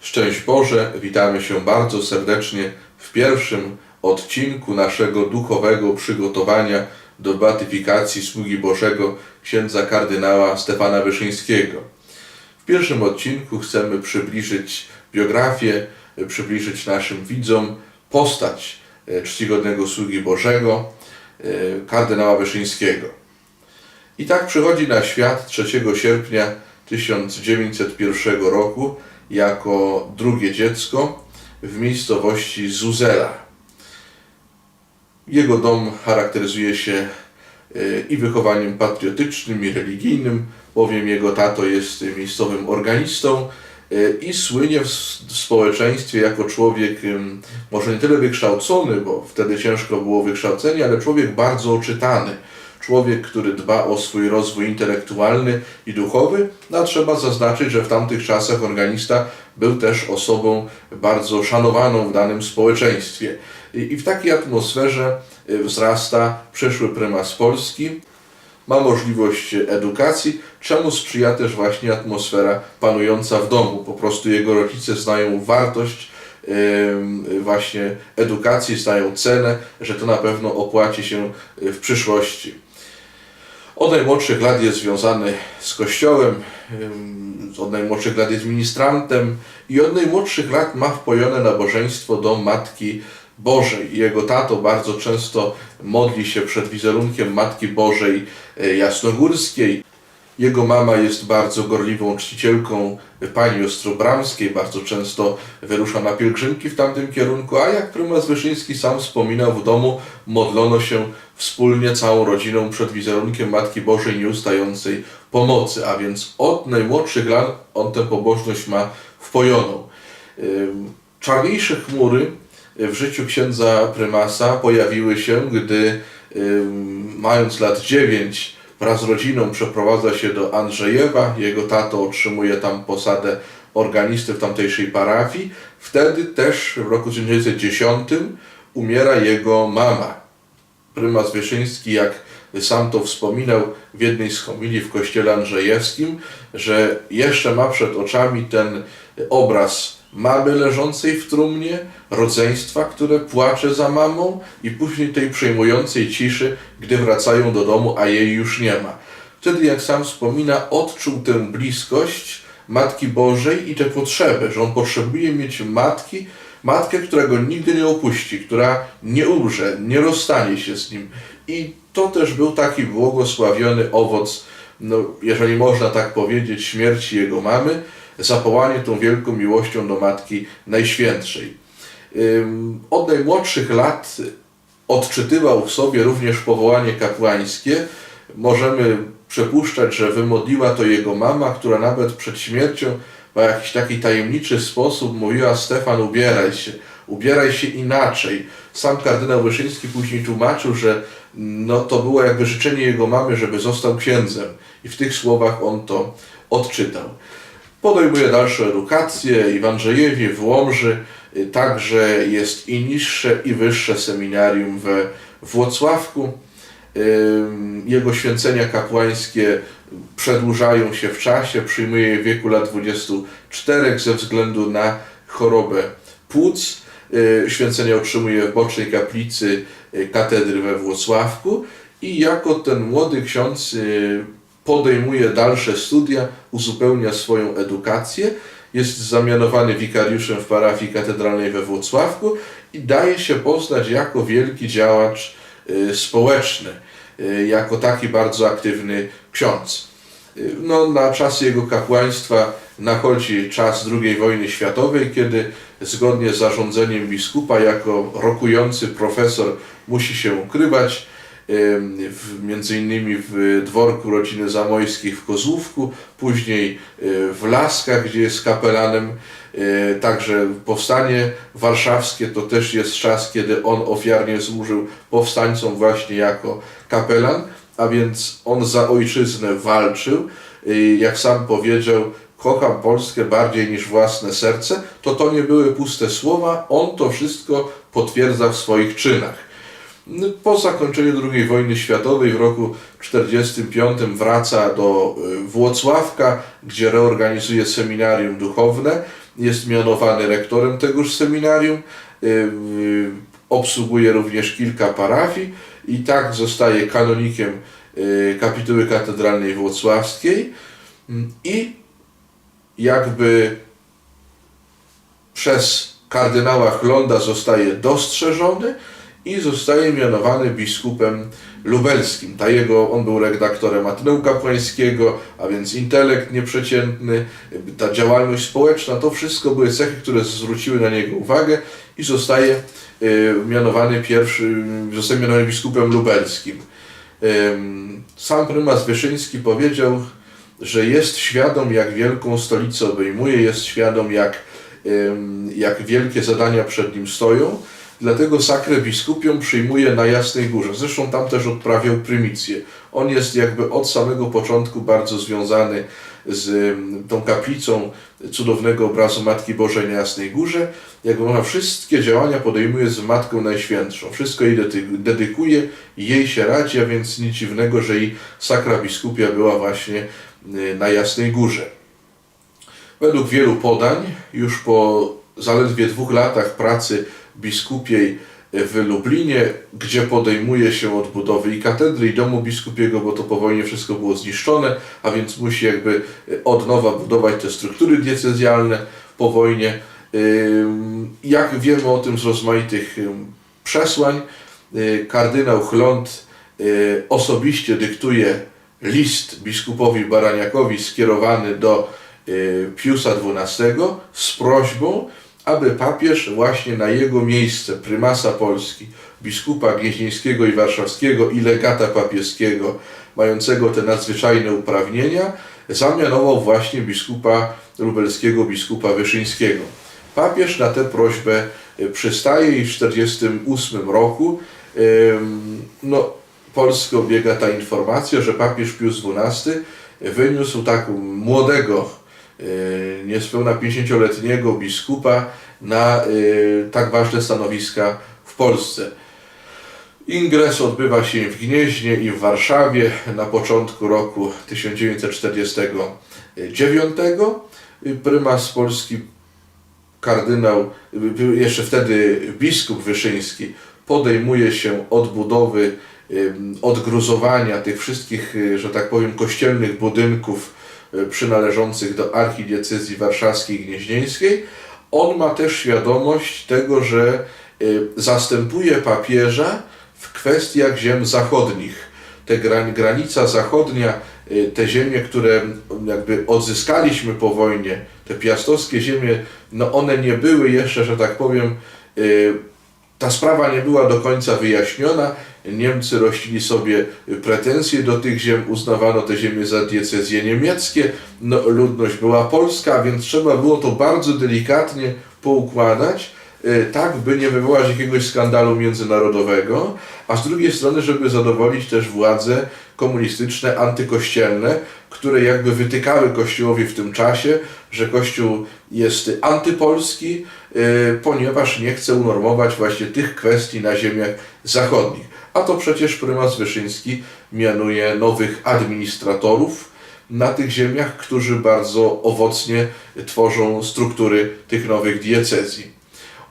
Szczęść Boże, witamy się bardzo serdecznie w pierwszym odcinku naszego duchowego przygotowania do beatyfikacji sługi Bożego księdza kardynała Stefana Wyszyńskiego. W pierwszym odcinku chcemy przybliżyć biografię, przybliżyć naszym widzom postać e, czcigodnego sługi Bożego, e, kardynała Wyszyńskiego. I tak przychodzi na świat 3 sierpnia 1901 roku jako drugie dziecko w miejscowości Zuzela. Jego dom charakteryzuje się y, i wychowaniem patriotycznym, i religijnym, bowiem jego tato jest miejscowym organistą y, i słynie w społeczeństwie jako człowiek może nie tyle wykształcony, bo wtedy ciężko było wykształcenie, ale człowiek bardzo oczytany. Człowiek, który dba o swój rozwój intelektualny i duchowy, no a trzeba zaznaczyć, że w tamtych czasach organista był też osobą bardzo szanowaną w danym społeczeństwie. I w takiej atmosferze y, wzrasta przyszły prymas Polski, ma możliwość edukacji, czemu sprzyja też właśnie atmosfera panująca w domu. Po prostu jego rodzice znają wartość em, właśnie edukacji, znają cenę, że to na pewno opłaci się y, w przyszłości. Od najmłodszych lat jest związany z kościołem, od najmłodszych lat jest ministrantem i od najmłodszych lat ma wpojone nabożeństwo do Matki Bożej. Jego tato bardzo często modli się przed wizerunkiem Matki Bożej e, Jasnogórskiej. Jego mama jest bardzo gorliwą czcicielką pani Ostrobramskiej, bardzo często wyrusza na pielgrzymki w tamtym kierunku, a jak prymas Wyszyński sam wspominał, w domu modlono się wspólnie całą rodziną przed wizerunkiem Matki Bożej nieustającej pomocy, a więc od najmłodszych lat on tę pobożność ma wpojoną. Czarniejsze chmury w życiu księdza prymasa pojawiły się, gdy mając lat 9 wraz z rodziną przeprowadza się do Andrzejewa. Jego tato otrzymuje tam posadę organisty w tamtejszej parafii. Wtedy też w roku 1910 umiera jego mama. Prymas Wyszyński, jak sam to wspominał w jednej z homilii w kościele andrzejewskim, że jeszcze ma przed oczami ten obraz mamy leżącej w trumnie, rodzeństwa, które płacze za mamą i później tej przejmującej ciszy, gdy wracają do domu, a jej już nie ma. Wtedy, jak sam wspomina, odczuł tę bliskość Matki Bożej i tę potrzebę, że on potrzebuje mieć matki, matkę, która go nigdy nie opuści, która nie umrze, nie rozstanie się z nim. I to też był taki błogosławiony owoc, no, jeżeli można tak powiedzieć, śmierci jego mamy, zapołanie tą wielką miłością do Matki Najświętszej. Od najmłodszych lat odczytywał w sobie również powołanie kapłańskie. Możemy przypuszczać, że wymodliła to jego mama, która nawet przed śmiercią w jakiś taki tajemniczy sposób mówiła Stefan ubieraj się, ubieraj się inaczej. Sam kardynał Wyszyński później tłumaczył, że no, to było jakby życzenie jego mamy, żeby został księdzem i w tych słowach on to odczytał. Podejmuje dalsze edukacje i w w Łomży, y, także jest i niższe i wyższe seminarium we Włocławku. Ym, Jego święcenia kapłańskie przedłużają się w czasie, przyjmuje je w wieku lat 24 ze względu na chorobę płuc. Y, Święcenia otrzymuje w bocznej kaplicy y, katedry we Włocławku i jako ten młody ksiądz y, podejmuje dalsze studia, uzupełnia swoją edukację, jest zamianowany wikariuszem w parafii katedralnej we Włocławku i daje się poznać jako wielki działacz y, społeczny, y, jako taki bardzo aktywny ksiądz. Y, No, na czasy jego kapłaństwa nachodzi czas II wojny światowej, kiedy zgodnie z zarządzeniem biskupa jako rokujący profesor musi się ukrywać, w, między innymi w dworku rodziny Zamojskich w Kozłówku, później y, w Laskach, gdzie jest kapelanem. Y, Także powstanie warszawskie to też jest czas, kiedy on ofiarnie służył powstańcom właśnie jako kapelan, a więc on za ojczyznę walczył. Jak sam powiedział, kocham Polskę bardziej niż własne serce, to to nie były puste słowa, on to wszystko potwierdza w swoich czynach. No, Po zakończeniu II wojny światowej w roku 1945 wraca do y, Włocławka, gdzie reorganizuje seminarium duchowne. Jest mianowany rektorem tegoż seminarium, y, obsługuje również kilka parafii i tak zostaje kanonikiem y, kapituły katedralnej włocławskiej. Mm, i jakby przez kardynała Chlonda zostaje dostrzeżony i zostaje mianowany biskupem lubelskim. Ta jego, on był redaktorem Ateneu Kapłańskiego, a więc intelekt nieprzeciętny, ta działalność społeczna, to wszystko były cechy, które zwróciły na niego uwagę i zostaje y, mianowany pierwszy, zostaje mianowany biskupem lubelskim. Sam prymas Wyszyński powiedział, że jest świadom, jak wielką stolicę obejmuje, jest świadom, jak, jak wielkie zadania przed nim stoją, dlatego sakrę biskupią przyjmuje na Jasnej Górze. Zresztą tam też odprawiał prymicję. On jest jakby od samego początku bardzo związany z ym, tą kaplicą cudownego obrazu Matki Bożej na Jasnej Górze. Jakby ona wszystkie działania podejmuje z Matką Najświętszą. Wszystko jej dedy- dedykuje, jej się radzi, a więc nic dziwnego, że i sakra biskupia była właśnie y, na Jasnej Górze. Według wielu podań, już po zaledwie dwóch latach pracy biskupiej w Lublinie, gdzie podejmuje się odbudowy i katedry, i domu biskupiego, bo to po wojnie wszystko było zniszczone, a więc musi jakby od nowa budować te struktury diecezjalne po wojnie. Jak wiemy o tym z rozmaitych przesłań, y, kardynał Chląd y, osobiście dyktuje list biskupowi Baraniakowi skierowany do y, Piusa XII z prośbą, aby papież właśnie na jego miejsce prymasa Polski, biskupa gnieźnieńskiego i warszawskiego i legata papieskiego, mającego te nadzwyczajne uprawnienia, zamianował właśnie biskupa lubelskiego, biskupa Wyszyńskiego. Papież na tę prośbę y, przystaje i w 1948 roku no, Polskę obiega ta informacja, że papież Pius XII wyniósł tak młodego, niespełna 50-letniego biskupa na y, tak ważne stanowiska w Polsce. Ingres odbywa się w Gnieźnie i w Warszawie na początku roku 1949. Prymas Polski, kardynał, y, jeszcze wtedy biskup Wyszyński, podejmuje się odbudowy, odgruzowania tych wszystkich, y, że tak powiem, kościelnych budynków y, przynależących do archidiecezji warszawskiej gnieźnieńskiej. On ma też świadomość tego, że y, zastępuje papieża w kwestiach ziem zachodnich. Te gran, granica zachodnia, y, te ziemie, które jakby odzyskaliśmy po wojnie, te piastowskie ziemie, no one nie były jeszcze, że tak powiem, ta sprawa nie była do końca wyjaśniona. Niemcy rościli sobie pretensje do tych ziem, uznawano te ziemie za diecezje niemieckie, no, ludność była polska, więc trzeba było to bardzo delikatnie poukładać, y, tak by nie wywołać jakiegoś skandalu międzynarodowego, a z drugiej strony, żeby zadowolić też władze komunistyczne, antykościelne, które jakby wytykały Kościołowi w tym czasie, że Kościół jest antypolski, y, ponieważ nie chce unormować właśnie tych kwestii na ziemiach zachodnich. A to przecież prymas Wyszyński mianuje nowych administratorów na tych ziemiach, którzy bardzo owocnie tworzą struktury tych nowych diecezji.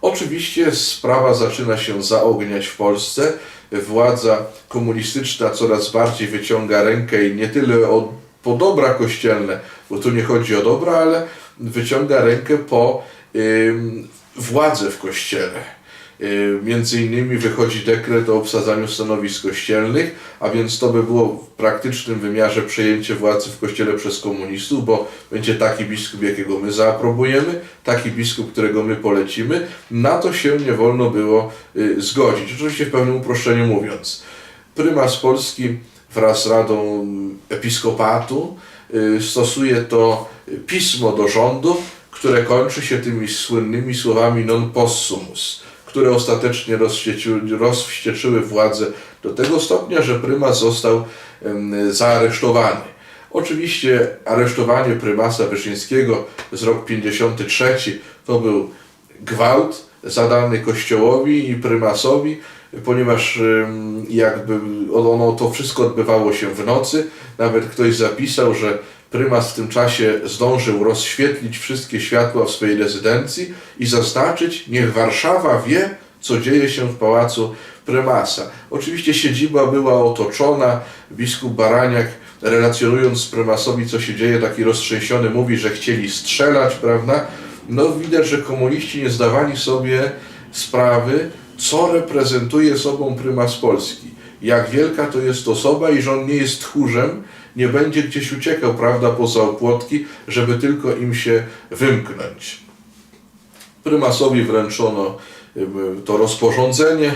Oczywiście sprawa zaczyna się zaogniać w Polsce. Władza komunistyczna coraz bardziej wyciąga rękę i nie tyle o, po dobra kościelne, bo tu nie chodzi o dobra, ale wyciąga rękę po ym, władzę w kościele. Y, Między innymi wychodzi dekret o obsadzaniu stanowisk kościelnych, a więc to by było w praktycznym wymiarze przejęcie władzy w kościele przez komunistów, bo będzie taki biskup, jakiego my zaaprobujemy, taki biskup, którego my polecimy. Na to się nie wolno było y, zgodzić. Oczywiście w pewnym uproszczeniu mówiąc. Prymas Polski wraz z Radą Episkopatu y, stosuje to pismo do rządu, które kończy się tymi słynnymi słowami non possumus, które ostatecznie rozwścieczyły, władzę do tego stopnia, że prymas został zaaresztowany. Oczywiście aresztowanie prymasa Wyszyńskiego z roku 53 to był gwałt zadany kościołowi i prymasowi, ponieważ jakby ono to wszystko odbywało się w nocy. Nawet ktoś zapisał, że prymas w tym czasie zdążył rozświetlić wszystkie światła w swojej rezydencji i zaznaczyć, niech Warszawa wie, co dzieje się w pałacu prymasa. Oczywiście siedziba była otoczona, biskup Baraniak relacjonując prymasowi, co się dzieje, taki roztrzęsiony mówi, że chcieli strzelać, prawda? No widać, że komuniści nie zdawali sobie sprawy, co reprezentuje sobą prymas Polski. Jak wielka to jest osoba i że on nie jest tchórzem, nie będzie gdzieś uciekał, prawda, poza opłotki, żeby tylko im się wymknąć. Prymasowi wręczono to rozporządzenie,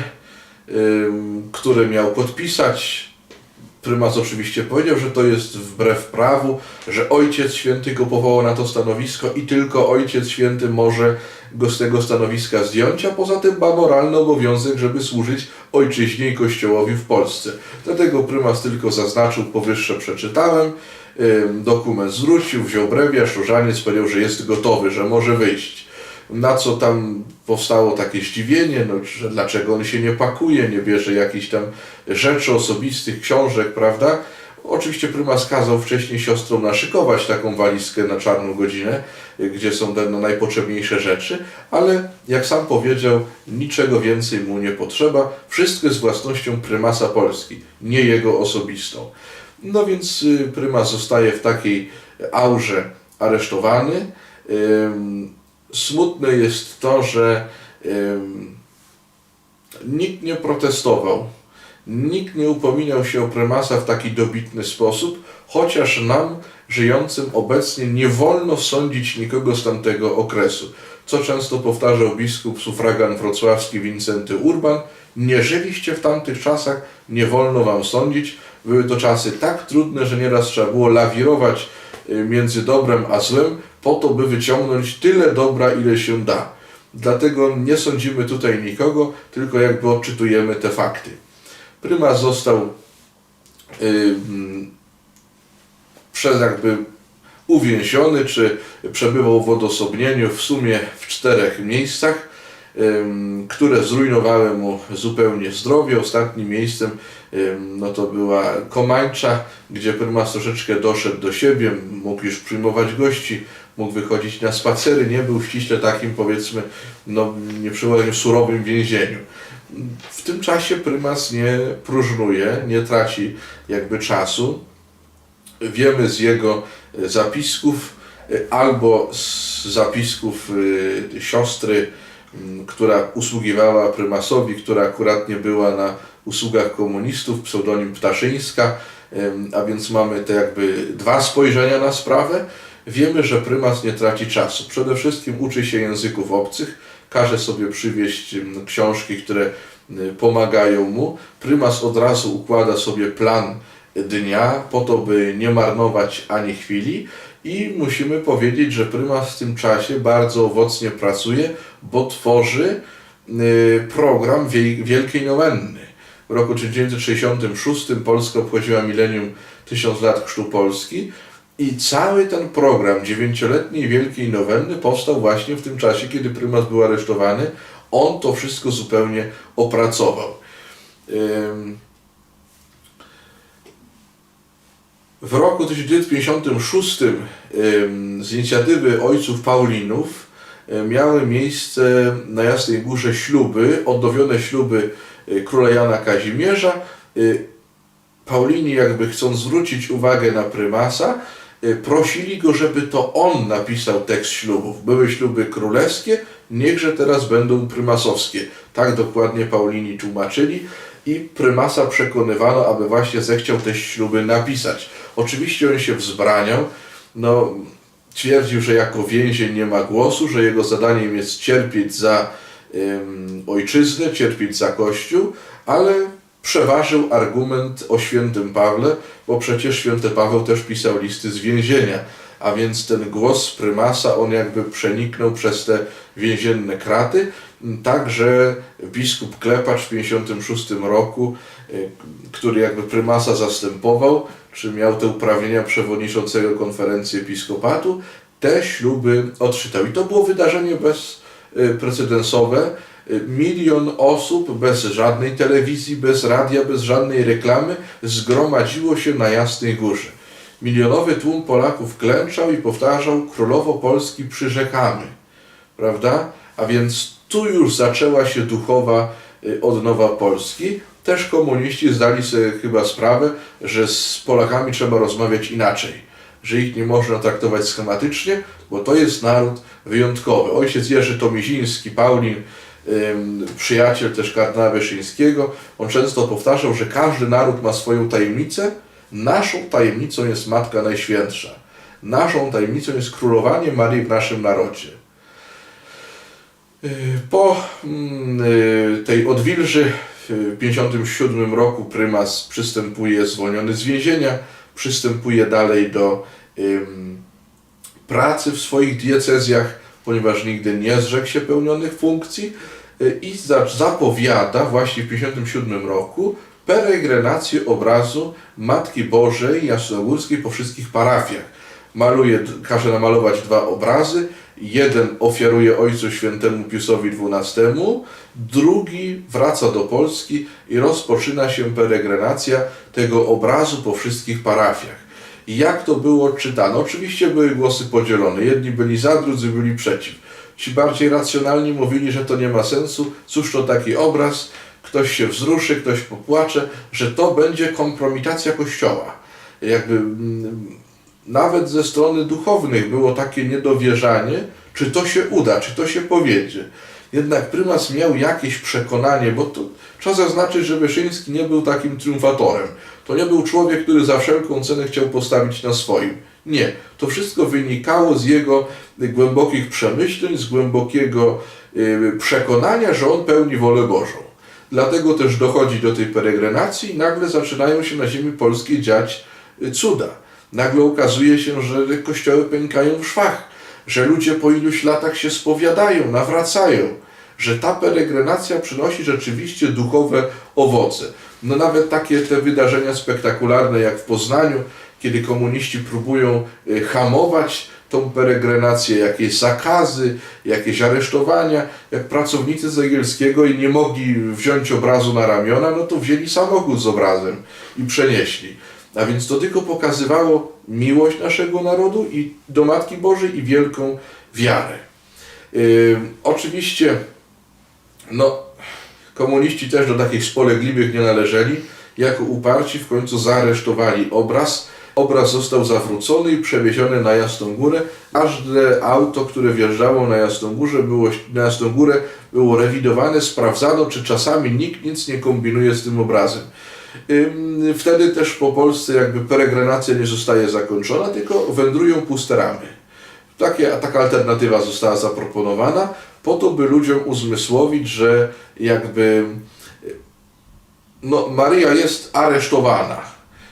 które miał podpisać. Prymas oczywiście powiedział, że to jest wbrew prawu, że Ojciec Święty go powołał na to stanowisko i tylko Ojciec Święty może go z tego stanowiska zdjąć, a poza tym ma moralny obowiązek, żeby służyć ojczyźnie i Kościołowi w Polsce. Dlatego prymas tylko zaznaczył, powyższe przeczytałem, dokument zwrócił, wziął brewiarz, różaniec powiedział, że jest gotowy, że może wyjść. Na co tam powstało takie zdziwienie, no, że dlaczego on się nie pakuje, nie bierze jakichś tam rzeczy osobistych, książek, prawda? Oczywiście prymas kazał wcześniej siostrom naszykować taką walizkę na czarną godzinę, gdzie są te no, najpotrzebniejsze rzeczy, ale jak sam powiedział, niczego więcej mu nie potrzeba. Wszystko jest własnością prymasa Polski, nie jego osobistą. No więc y, prymas zostaje w takiej aurze aresztowany. Smutne jest to, że nikt nie protestował, nikt nie upominał się o prymasa w taki dobitny sposób, chociaż nam, żyjącym obecnie, nie wolno sądzić nikogo z tamtego okresu. Co często powtarzał biskup sufragan wrocławski Wincenty Urban, nie żyliście w tamtych czasach, nie wolno wam sądzić. Były to czasy tak trudne, że nieraz trzeba było lawirować y, między dobrem a złem, po to, by wyciągnąć tyle dobra, ile się da. Dlatego nie sądzimy tutaj nikogo, tylko jakby odczytujemy te fakty. Prymas został y, mm, przez jakby uwięziony, czy przebywał w odosobnieniu w sumie w czterech miejscach, które zrujnowały mu zupełnie zdrowie. Ostatnim miejscem no to była Komańcza, gdzie prymas troszeczkę doszedł do siebie, mógł już przyjmować gości, mógł wychodzić na spacery, nie był ściśle takim powiedzmy, no nie surowym więzieniu. W tym czasie prymas nie próżnuje, nie traci jakby czasu. Wiemy z jego zapisków e, albo z zapisków e, siostry, która usługiwała prymasowi, która akurat nie była na usługach komunistów, pseudonim Ptaszyńska, a więc mamy te jakby dwa spojrzenia na sprawę. Wiemy, że prymas nie traci czasu. Przede wszystkim uczy się języków obcych, każe sobie przywieźć em, książki, które y, pomagają mu. Prymas od razu układa sobie plan dnia po to, by nie marnować ani chwili i musimy powiedzieć, że prymas w tym czasie bardzo owocnie pracuje, bo tworzy y, program Wiel- Wielkiej Nowenny. W roku 1966 Polska obchodziła milenium 1000 lat Chrztu Polski i cały ten program dziewięcioletniej Wielkiej Nowenny powstał właśnie w tym czasie, kiedy prymas był aresztowany. On to wszystko zupełnie opracował. W roku 1956 ym, z inicjatywy ojców Paulinów y, miały miejsce na Jasnej Górze śluby, odnowione śluby y, króla Jana Kazimierza. Y, Paulini jakby chcąc zwrócić uwagę na prymasa, prosili go, żeby to on napisał tekst ślubów. Były śluby królewskie, niechże teraz będą prymasowskie. Tak dokładnie Paulini tłumaczyli i prymasa przekonywano, aby właśnie zechciał te śluby napisać. Oczywiście on się wzbraniał, no, twierdził, że jako więzień nie ma głosu, że jego zadaniem jest cierpieć za ym, ojczyznę, cierpieć za Kościół, ale przeważył argument o świętym Pawle, bo przecież święty Paweł też pisał listy z więzienia, a więc ten głos prymasa, on jakby przeniknął przez te więzienne kraty, tak że biskup Klepacz w 56 roku, y, który jakby prymasa zastępował, czy miał te uprawnienia przewodniczącego konferencji episkopatu, te śluby odczytał. I to było wydarzenie bezprecedensowe. Y, milion osób bez żadnej telewizji, bez radia, bez żadnej reklamy zgromadziło się na Jasnej Górze. Milionowy tłum Polaków klęczał i powtarzał Królowo Polski przyrzekamy. Prawda? A więc tu już zaczęła się duchowa y, odnowa Polski. Też komuniści zdali sobie chyba sprawę, że z Polakami trzeba rozmawiać inaczej, że ich nie można traktować schematycznie, bo to jest naród wyjątkowy. Ojciec Jerzy Tomiziński, Paulin, przyjaciel też kardynała Wyszyńskiego, on często powtarzał, że każdy naród ma swoją tajemnicę. Naszą tajemnicą jest Matka Najświętsza. Naszą tajemnicą jest królowanie Marii w naszym narodzie. Y, Po mm, y, tej odwilży w 1957 roku prymas przystępuje zwolniony z więzienia, przystępuje dalej do pracy w swoich diecezjach, ponieważ nigdy nie zrzekł się pełnionych funkcji y, i za- zapowiada właśnie w 1957 roku peregrinację obrazu Matki Bożej Jasnogórskiej po wszystkich parafiach. Maluje, każe namalować dwa obrazy. Jeden ofiaruje Ojcu Świętemu Piusowi XII, drugi wraca do Polski i rozpoczyna się peregrinacja tego obrazu po wszystkich parafiach. Jak to było czytane? Oczywiście były głosy podzielone. Jedni byli za, drudzy byli przeciw. Ci bardziej racjonalni mówili, że to nie ma sensu. Cóż to taki obraz? Ktoś się wzruszy, ktoś popłacze, że to będzie kompromitacja Kościoła. Jakby mm, nawet ze strony duchownych było takie niedowierzanie, czy to się uda, czy to się powiedzie. Jednak prymas miał jakieś przekonanie, bo to trzeba zaznaczyć, że Wyszyński nie był takim triumfatorem. To nie był człowiek, który za wszelką cenę chciał postawić na swoim. Nie. To wszystko wynikało z jego głębokich przemyśleń, z głębokiego y, przekonania, że on pełni wolę Bożą. Dlatego też dochodzi do tej peregrinacji i nagle zaczynają się na ziemi polskiej dziać y, cuda. Nagle okazuje się, że kościoły pękają w szwach, że ludzie po iluś latach się spowiadają, nawracają, że ta peregrinacja przynosi rzeczywiście duchowe owoce. No nawet takie te wydarzenia spektakularne jak w Poznaniu, kiedy komuniści próbują y, hamować tą peregrinację, jakieś zakazy, jakieś aresztowania, jak pracownicy Zegielskiego i nie mogli wziąć obrazu na ramiona, no to wzięli samochód z obrazem i przenieśli. A więc to tylko pokazywało miłość naszego narodu i do Matki Bożej i wielką wiarę. Yy, oczywiście, no, komuniści też do takich spolegliwych nie należeli. Jako uparci w końcu zaaresztowali obraz. Obraz został zawrócony i przewieziony na Jasną Górę. Każde auto, które wjeżdżało na Jasną, Górę, było, na Jasną Górę było rewidowane, sprawdzano, czy czasami nikt nic nie kombinuje z tym obrazem. Wtedy też po Polsce jakby peregrinacja nie zostaje zakończona, tylko wędrują puste ramy. Takie, taka alternatywa została zaproponowana po to, by ludziom uzmysłowić, że jakby no, Maryja jest aresztowana.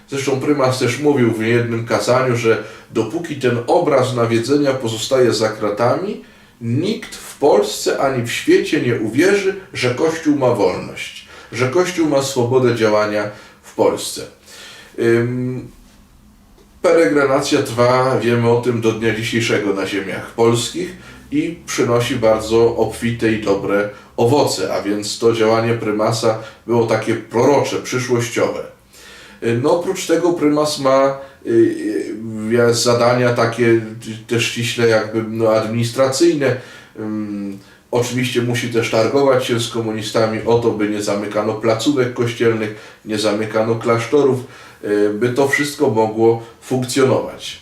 Zresztą prymas też mówił w jednym kazaniu, że dopóki ten obraz nawiedzenia pozostaje za kratami, nikt w Polsce ani w świecie nie uwierzy, że Kościół ma wolność, że Kościół ma swobodę działania w Polsce. Peregrinacja trwa, wiemy o tym, do dnia dzisiejszego na ziemiach polskich i przynosi bardzo obfite i dobre owoce, a więc to działanie prymasa było takie prorocze, przyszłościowe. No oprócz tego prymas ma y, y, zadania takie też ściśle jakby no, administracyjne. Oczywiście musi też targować się z komunistami o to, by nie zamykano placówek kościelnych, nie zamykano klasztorów, by to wszystko mogło funkcjonować.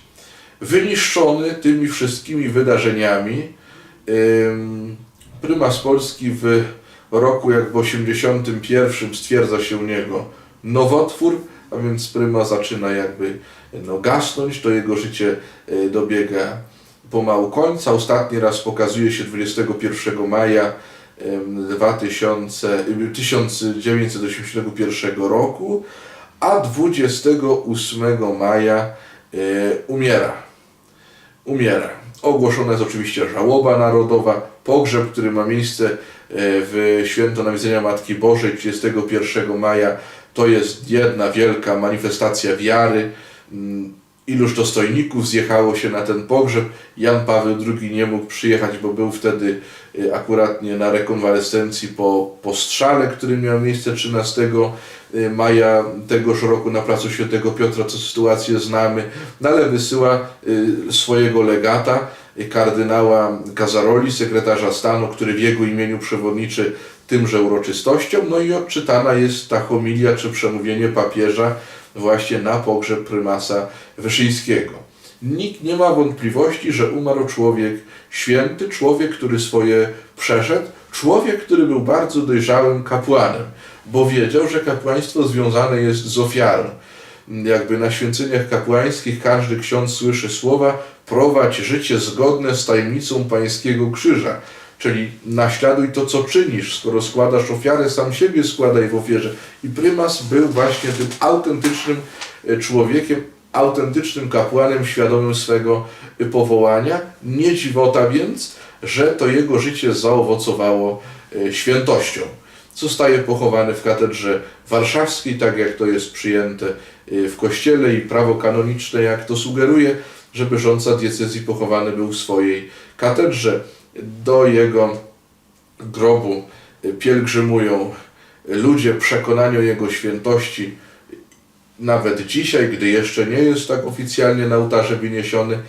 Wyniszczony tymi wszystkimi wydarzeniami, ym, prymas Polski w roku jakby 81 stwierdza się u niego nowotwór, a więc pryma zaczyna jakby no, gasnąć, to jego życie y, dobiega pomału końca. Ostatni raz pokazuje się 21 maja em, 2000, y, 1981 roku, a 28 maja y, umiera. Umiera. Ogłoszona jest oczywiście żałoba narodowa, pogrzeb, który ma miejsce y, w święto Nawiedzenia Matki Bożej 31 maja. To jest jedna wielka manifestacja wiary. Mm, Iluż dostojników zjechało się na ten pogrzeb. Jan Paweł II nie mógł przyjechać, bo był wtedy akuratnie na rekonwalescencji po, po strzale, który miał miejsce 13 y, maja tegoż roku na placu Świętego Piotra, co sytuację znamy, no ale wysyła y, swojego legata, y, kardynała Kazaroli, sekretarza stanu, który w jego imieniu przewodniczy tymże uroczystościom, no i odczytana jest ta homilia czy przemówienie papieża właśnie na pogrzeb prymasa Wyszyńskiego. Nikt nie ma wątpliwości, że umarł człowiek święty, człowiek, który swoje przeszedł, człowiek, który był bardzo dojrzałym kapłanem, bo wiedział, że kapłaństwo związane jest z ofiarą. Jakby na święceniach kapłańskich każdy ksiądz słyszy słowa prowadź życie zgodne z tajemnicą pańskiego krzyża, czyli naśladuj to, co czynisz, skoro składasz ofiarę, sam siebie składaj w ofierze. I prymas był właśnie tym autentycznym człowiekiem, autentycznym kapłanem, świadomym swego e, powołania. Nie dziwota więc, że to jego życie zaowocowało e, świętością. Zostaje pochowany w katedrze warszawskiej, tak jak to jest przyjęte y, w kościele i prawo kanoniczne, jak to sugeruje, żeby rządca diecezji pochowany był w swojej katedrze. Do jego grobu y, pielgrzymują ludzie przekonani o jego świętości. Nawet dzisiaj, gdy jeszcze nie jest tak oficjalnie na ołtarze wyniesiony,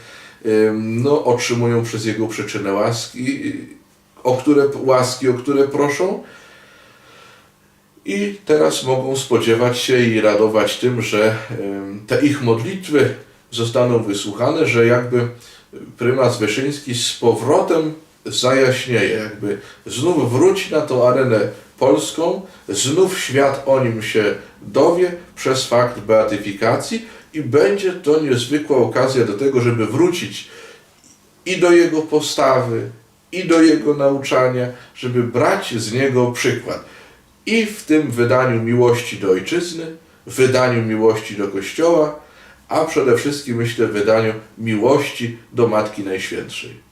no, otrzymują przez jego przyczynę łaski, o które, łaski, o które proszą. I teraz mogą spodziewać się i radować tym, że te ich modlitwy zostaną wysłuchane, że jakby prymas Wyszyński z powrotem zajaśnieje, jakby znów wróci na tą arenę polską, znów świat o nim się dowie przez fakt beatyfikacji i będzie to niezwykła okazja do tego, żeby wrócić i do jego postawy, i do jego nauczania, żeby brać z niego przykład. I w tym wydaniu miłości do ojczyzny, wydaniu miłości do Kościoła, a przede wszystkim myślę wydaniu miłości do Matki Najświętszej.